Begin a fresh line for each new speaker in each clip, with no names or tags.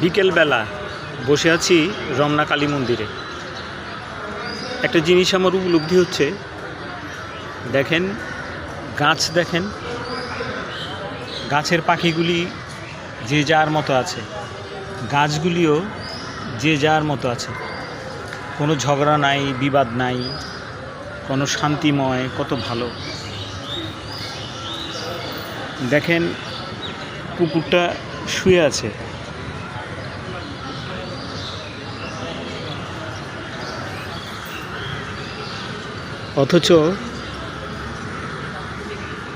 বিকেলবেলা বসে আছি রমনা কালী মন্দিরে। একটা জিনিস আমার উপলব্ধি হচ্ছে। দেখেন, গাছ দেখেন, গাছের পাখিগুলি যে যার মতো আছে, গাছগুলিও যে যার মতো আছে। কোনো ঝগড়া নাই, বিবাদ নাই, কোনো শান্তিময়, কত ভালো। দেখেন কুকুরটা শুয়ে আছে। অথচ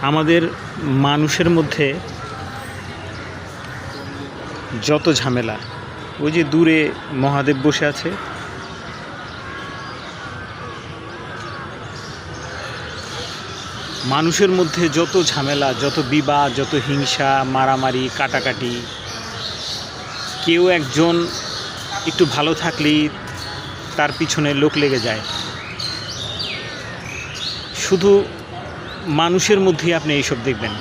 আমাদের মানুষের মধ্যে যত ঝামেলা, ওই যে দূরে মহাদেব বসে আছে। মানুষের মধ্যে যত ঝামেলা, যত বিবাদ, যত হিংসা, মারামারি, কাটাকাটি, কেউ একজন একটু ভালো থাকলেই তার পিছনে লোক লেগে যায়। শুধু মানুষের মধ্যেই আপনি এইসব দেখবেন,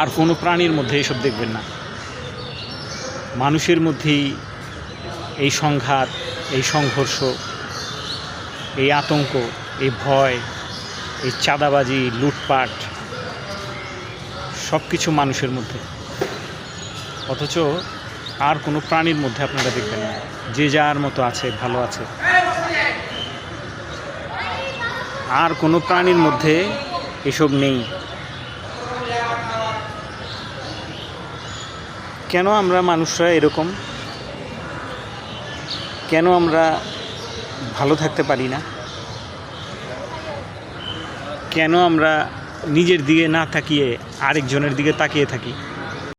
আর কোনো প্রাণীর মধ্যে এইসব দেখবেন না। মানুষের মধ্যেই এই সংঘাত, এই সংঘর্ষ, এই আতঙ্ক, এই ভয়, এই চাঁদাবাজি, লুটপাট সব কিছু মানুষের মধ্যে। অথচ আর কোনো প্রাণীর মধ্যে আপনারা দেখবেন না। যে যার মতো আছে, ভালো আছে। আর কোনো প্রাণীর মধ্যে এসব নেই। কেন আমরা মানুষরা এরকম? কেন আমরা ভালো থাকতে পারি না? কেন আমরা নিজের দিকে না তাকিয়ে আরেকজনের দিকে তাকিয়ে থাকি?